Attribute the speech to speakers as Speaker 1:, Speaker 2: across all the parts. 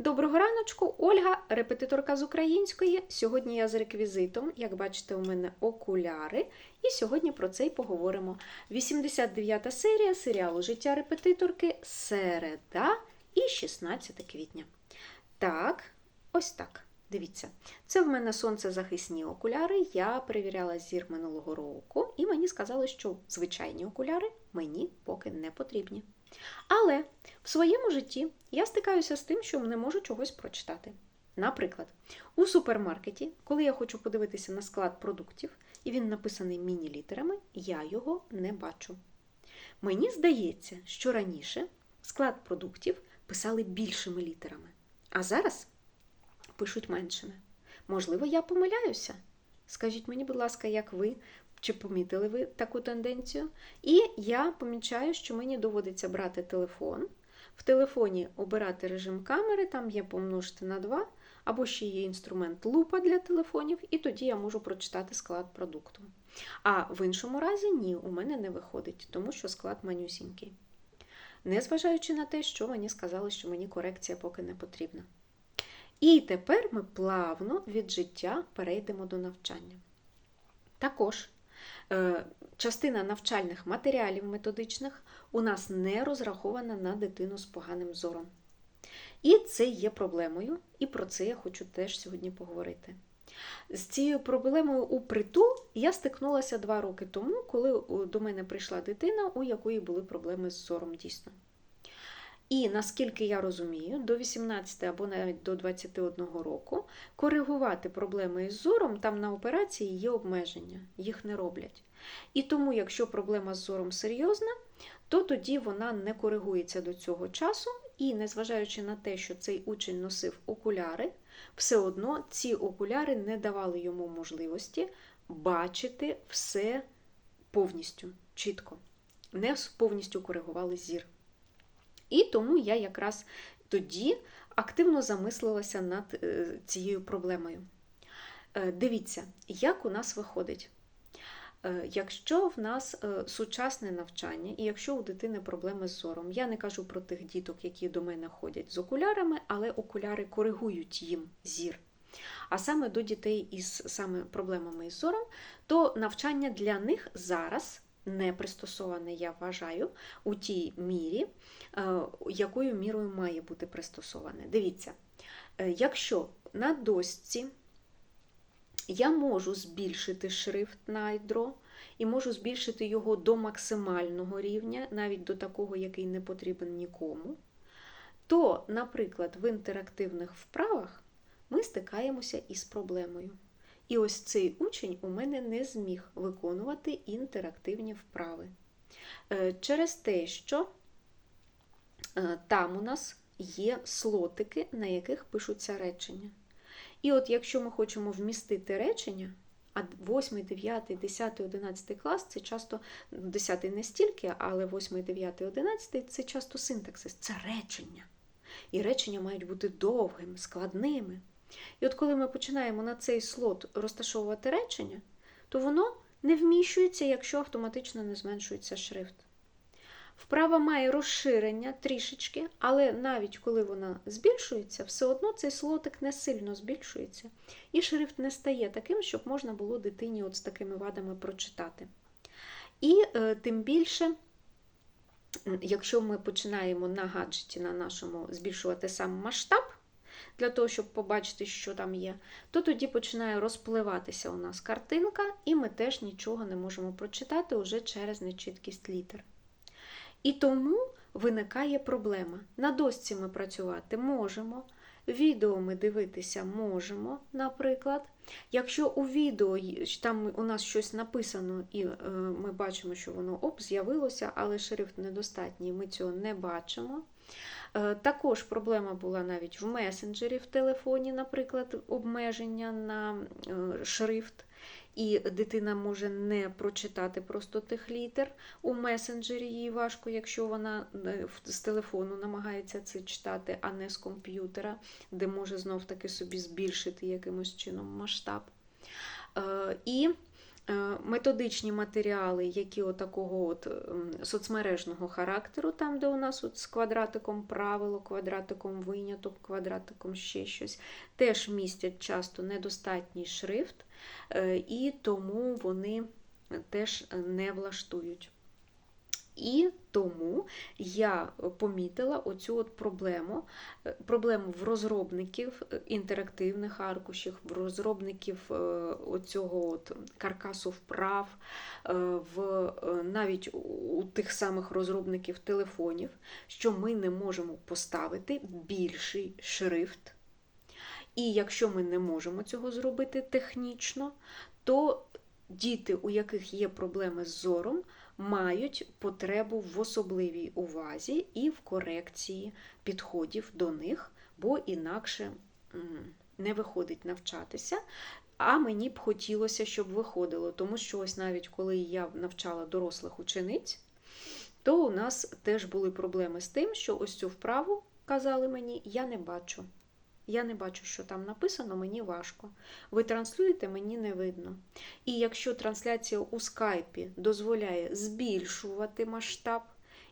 Speaker 1: Доброго раночку, Ольга, репетиторка з української. Сьогодні я з реквізитом. Як бачите, у мене окуляри. І сьогодні про це й поговоримо. 89 серія серіалу Життя репетиторки, середа і 16 квітня. Так, ось так. Дивіться, це в мене сонцезахисні окуляри. Я перевіряла зір минулого року, і мені сказали, що звичайні окуляри мені поки не потрібні. Але в своєму житті я стикаюся з тим, що не можу чогось прочитати. Наприклад, у супермаркеті, коли я хочу подивитися на склад продуктів, і він написаний міні-літерами, я його не бачу. Мені здається, що раніше склад продуктів писали більшими літерами, а зараз пишуть меншими. Можливо, я помиляюся. Скажіть мені, будь ласка, як ви чи помітили ви таку тенденцію? І я помічаю, що мені доводиться брати телефон, в телефоні обирати режим камери, там є помножити на 2, або ще є інструмент лупа для телефонів, і тоді я можу прочитати склад продукту. А в іншому разі ні, у мене не виходить, тому що склад манюсінький. Незважаючи на те, що мені сказали, що мені корекція поки не потрібна. І тепер ми плавно від життя перейдемо до навчання. Також частина навчальних матеріалів методичних у нас не розрахована на дитину з поганим зором. І це є проблемою, і про це я хочу теж сьогодні поговорити. З цією проблемою у притул я стикнулася два роки тому, коли до мене прийшла дитина, у якої були проблеми з зором дійсно. І наскільки я розумію, до 18 або навіть до 21 року коригувати проблеми із зором там на операції є обмеження, їх не роблять. І тому, якщо проблема з зором серйозна, то тоді вона не коригується до цього часу, і незважаючи на те, що цей учень носив окуляри, все одно ці окуляри не давали йому можливості бачити все повністю, чітко, не повністю коригували зір. І тому я якраз тоді активно замислилася над цією проблемою. Дивіться, як у нас виходить. Якщо в нас сучасне навчання, і якщо у дитини проблеми з зором, я не кажу про тих діток, які до мене ходять з окулярами, але окуляри коригують їм зір. А саме до дітей із саме проблемами із зором, то навчання для них зараз не пристосоване, я вважаю, у тій мірі, якою мірою має бути пристосоване. Дивіться, якщо на дошці я можу збільшити шрифт найдро і можу збільшити його до максимального рівня, навіть до такого, який не потрібен нікому, то, наприклад, в інтерактивних вправах ми стикаємося із проблемою. І ось цей учень у мене не зміг виконувати інтерактивні вправи. Через те, що там у нас є слотики, на яких пишуться речення. І от якщо ми хочемо вмістити речення, а 8, 9, 10, 11 клас це часто 10 не стільки, але 8, 9, 11 це часто синтаксис, це речення. І речення мають бути довгими, складними. І от коли ми починаємо на цей слот розташовувати речення, то воно не вміщується, якщо автоматично не зменшується шрифт. Вправа має розширення трішечки, але навіть коли вона збільшується, все одно цей слотик не сильно збільшується, і шрифт не стає таким, щоб можна було дитині от з такими вадами прочитати. І е, тим більше, якщо ми починаємо на гаджеті на нашому збільшувати сам масштаб, для того, щоб побачити, що там є, то тоді починає розпливатися у нас картинка, і ми теж нічого не можемо прочитати уже через нечіткість літер. І тому виникає проблема. На дошці ми працювати можемо, відео ми дивитися можемо, наприклад. Якщо у відео там у нас щось написано, і е, ми бачимо, що воно оп, з'явилося, але шрифт недостатній, ми цього не бачимо. Е, також проблема була навіть в месенджері в телефоні, наприклад, обмеження на е, шрифт. І дитина може не прочитати просто тих літер. У месенджері їй важко, якщо вона з телефону намагається це читати, а не з комп'ютера, де може знов-таки собі збільшити якимось чином масштаб. І Е, Методичні матеріали, які от такого от ем, соцмережного характеру, там, де у нас от з квадратиком правило, квадратиком виняток, квадратиком ще щось, теж містять часто недостатній шрифт, е, і тому вони теж не влаштують. І тому я помітила оцю от проблему, е, проблему в розробників е, інтерактивних аркушів, в розробників е, оцього от каркасу вправ, е, в е, навіть у тих самих розробників телефонів, що ми не можемо поставити більший шрифт. І якщо ми не можемо цього зробити технічно, то діти, у яких є проблеми з зором, мають потребу в особливій увазі і в корекції підходів до них, бо інакше не виходить навчатися. А мені б хотілося, щоб виходило, тому що ось навіть коли я навчала дорослих учениць, то у нас теж були проблеми з тим, що ось цю вправу казали мені, я не бачу. Я не бачу, що там написано, мені важко. Ви транслюєте, мені не видно. І якщо трансляція у скайпі дозволяє збільшувати масштаб,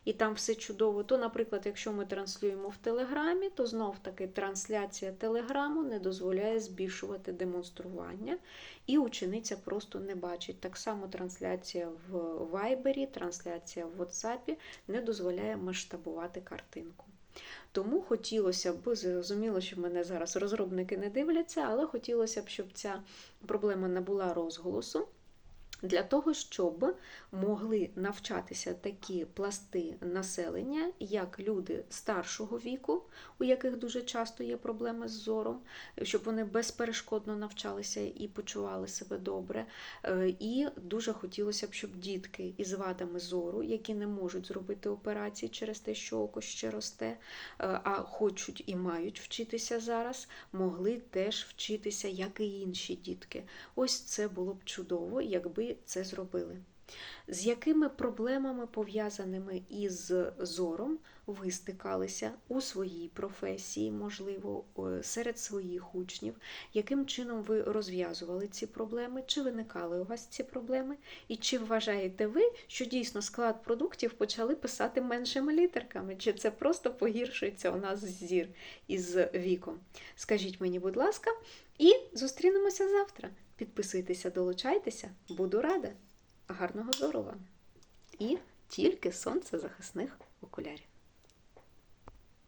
Speaker 1: і там все чудово, то, наприклад, якщо ми транслюємо в Телеграмі, то знов таки трансляція Телеграму не дозволяє збільшувати демонстрування, і учениця просто не бачить. Так само трансляція в Вайбері, трансляція в WhatsApp не дозволяє масштабувати картинку. Тому хотілося б, зрозуміло, що мене зараз розробники не дивляться, але хотілося б, щоб ця проблема набула розголосу. Для того, щоб могли навчатися такі пласти населення, як люди старшого віку, у яких дуже часто є проблеми з зором, щоб вони безперешкодно навчалися і почували себе добре. Е, І дуже хотілося б, щоб дітки із вадами зору, які не можуть зробити операції через те, що око ще росте, е, а хочуть і мають вчитися зараз, могли теж вчитися, як і інші дітки. Ось це було б чудово, якби це зробили. З якими проблемами, пов'язаними із зором, ви стикалися у своїй професії, можливо, серед своїх учнів? Яким чином ви розв'язували ці проблеми? Чи виникали у вас ці проблеми? І чи вважаєте ви, що дійсно склад продуктів почали писати меншими літерками? Чи це просто погіршується у нас зір із віком? Скажіть мені, будь ласка, і зустрінемося завтра. Підписуйтеся, долучайтеся, буду рада. Гарного зору вам! І тільки сонцезахисних окулярів.